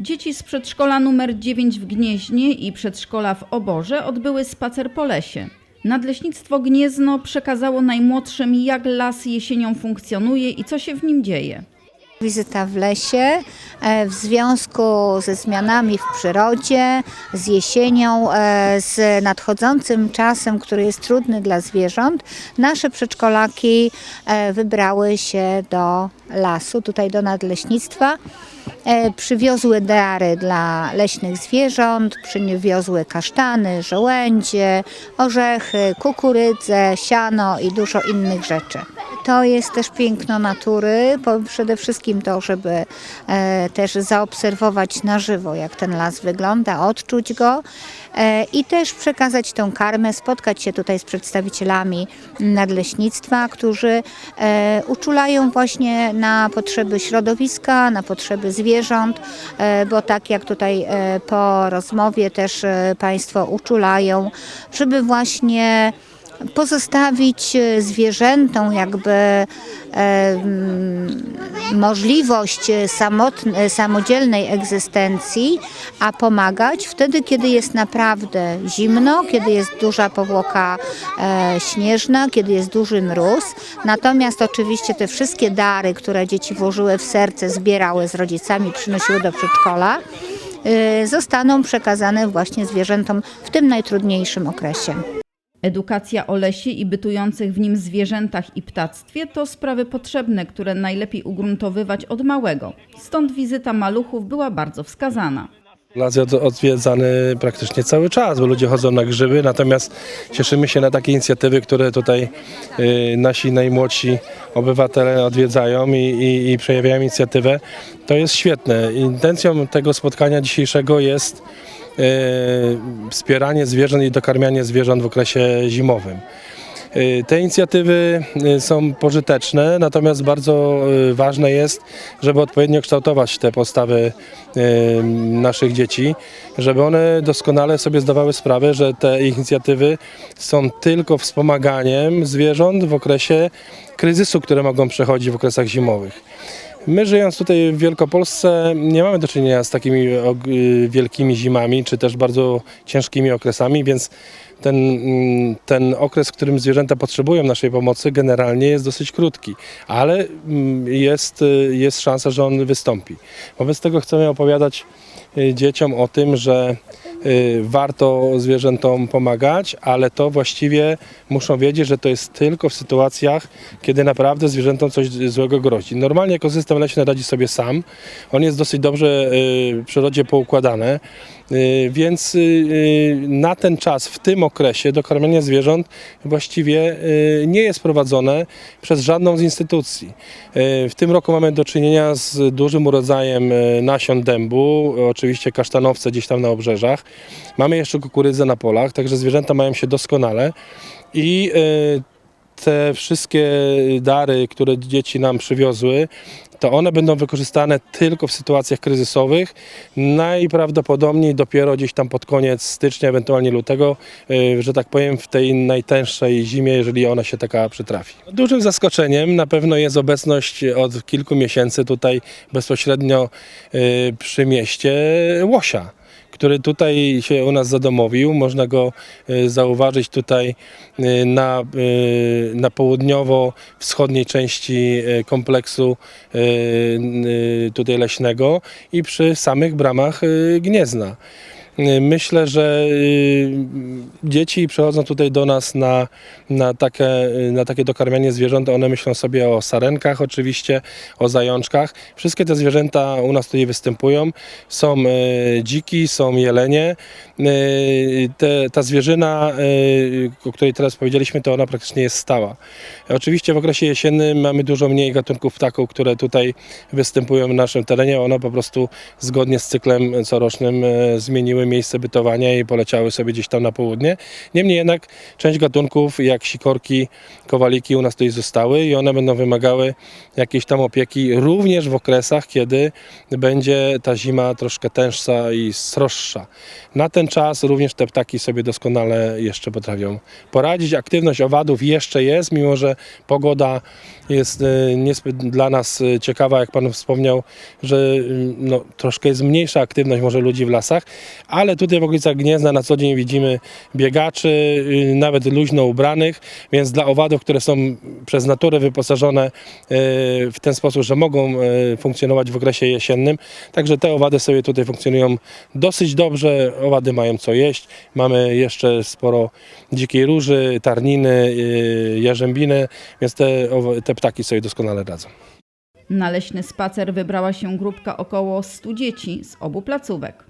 Dzieci z przedszkola numer 9 w Gnieźnie i przedszkola w Oborze odbyły spacer po lesie. Nadleśnictwo Gniezno przekazało najmłodszym, jak las jesienią funkcjonuje i co się w nim dzieje. Wizyta w lesie e, w związku ze zmianami w przyrodzie, z jesienią, e, z nadchodzącym czasem, który jest trudny dla zwierząt, nasze przedszkolaki e, wybrały się do lasu, tutaj do nadleśnictwa. E, Przywiozły dary dla leśnych zwierząt, przywiozły kasztany, żołędzie, orzechy, kukurydzę, siano i dużo innych rzeczy. To jest też piękno natury, przede wszystkim to, żeby e, też zaobserwować na żywo, jak ten las wygląda, odczuć go e, i też przekazać tą karmę, spotkać się tutaj z przedstawicielami nadleśnictwa, którzy e, uczulają właśnie na potrzeby środowiska, na potrzeby zwierząt, bo tak jak tutaj po rozmowie też Państwo uczulają, żeby właśnie pozostawić e, zwierzętom jakby e, możliwość e, samotn- samodzielnej egzystencji, a pomagać wtedy, kiedy jest naprawdę zimno, kiedy jest duża powłoka e, śnieżna, kiedy jest duży mróz. Natomiast oczywiście te wszystkie dary, które dzieci włożyły w serce, zbierały z rodzicami, przynosiły do przedszkola, e, zostaną przekazane właśnie zwierzętom w tym najtrudniejszym okresie. Edukacja o lesie i bytujących w nim zwierzętach i ptactwie to sprawy potrzebne, które najlepiej ugruntowywać od małego. Stąd wizyta maluchów była bardzo wskazana. Las jest odwiedzany praktycznie cały czas, bo ludzie chodzą na grzyby, natomiast cieszymy się na takie inicjatywy, które tutaj y, nasi najmłodsi obywatele odwiedzają i, i, i przejawiają inicjatywę. To jest świetne. Intencją tego spotkania dzisiejszego jest wspieranie zwierząt i dokarmianie zwierząt w okresie zimowym. Y, Te inicjatywy y, są pożyteczne, natomiast bardzo ważne jest, żeby odpowiednio kształtować te postawy naszych dzieci, żeby one doskonale sobie zdawały sprawę, że te inicjatywy są tylko wspomaganiem zwierząt w okresie kryzysu, które mogą przechodzić w okresach zimowych. My żyjąc tutaj w Wielkopolsce nie mamy do czynienia z takimi y, wielkimi zimami, czy też bardzo ciężkimi okresami, więc ten, mm, ten okres, w którym zwierzęta potrzebują naszej pomocy generalnie jest dosyć krótki, ale mm, jest, y, jest szansa, że on wystąpi. Wobec tego chcemy opowiadać y, dzieciom o tym, że y, warto zwierzętom pomagać, ale to właściwie muszą wiedzieć, że to jest tylko w sytuacjach, kiedy naprawdę zwierzętom coś złego grozi. Normalnie ekosystem leśny radzi sobie sam. On jest dosyć dobrze w przyrodzie poukładany. Y, Więc y, y, na ten czas, w tym okresie, dokarmianie zwierząt właściwie nie jest prowadzone przez żadną z instytucji. W tym roku mamy do czynienia z dużym urodzajem nasion dębu, oczywiście kasztanowce gdzieś tam na obrzeżach. Mamy jeszcze kukurydzę na polach, także zwierzęta mają się doskonale. I te wszystkie dary, które dzieci nam przywiozły, to one będą wykorzystane tylko w sytuacjach kryzysowych. Najprawdopodobniej dopiero gdzieś tam pod koniec stycznia, ewentualnie lutego, y, że tak powiem, w tej najtęższej zimie, jeżeli ona się taka przytrafi. Dużym zaskoczeniem na pewno jest obecność od kilku miesięcy tutaj bezpośrednio y, przy mieście łosia który tutaj się u nas zadomowił. Można go y, zauważyć tutaj y, na, y, na południowo-wschodniej części kompleksu tutaj leśnego i przy samych bramach Gniezna. Y, Myślę, że y, dzieci przychodzą tutaj do nas na, na, takie, y, na takie dokarmianie zwierząt. One myślą sobie o sarenkach oczywiście, o zajączkach. Wszystkie te zwierzęta u nas tutaj występują. Są dziki, są jelenie. Te, ta zwierzyna, o której teraz powiedzieliśmy, to ona praktycznie jest stała. Oczywiście w okresie jesiennym mamy dużo mniej gatunków ptaków, które tutaj występują w naszym terenie. One po prostu zgodnie z cyklem corocznym zmieniły miejsce bytowania i poleciały sobie gdzieś tam na południe. Niemniej jednak część gatunków, jak sikorki, kowaliki u nas tutaj zostały i one będą wymagały jakiejś tam opieki również w okresach, kiedy będzie ta zima troszkę tęższa i sroższa. Na ten czas również te ptaki sobie doskonale jeszcze potrafią poradzić. Aktywność owadów jeszcze jest, mimo że pogoda jest e, niezbyt dla nas e, ciekawa, jak Pan wspomniał, że mm, no, troszkę jest mniejsza aktywność może ludzi w lasach, ale tutaj w okolicach Gniezna na co dzień widzimy biegaczy, y, nawet luźno ubranych, więc dla owadów, które są przez naturę wyposażone e, w ten sposób, że mogą e, funkcjonować w okresie jesiennym, także te owady sobie tutaj funkcjonują dosyć dobrze, owady mają co jeść, mamy jeszcze sporo dzikiej róży, tarniny, y, jarzębiny, więc te, te ptaki sobie doskonale radzą. Na leśny spacer wybrała się grupka około 100 dzieci z obu placówek.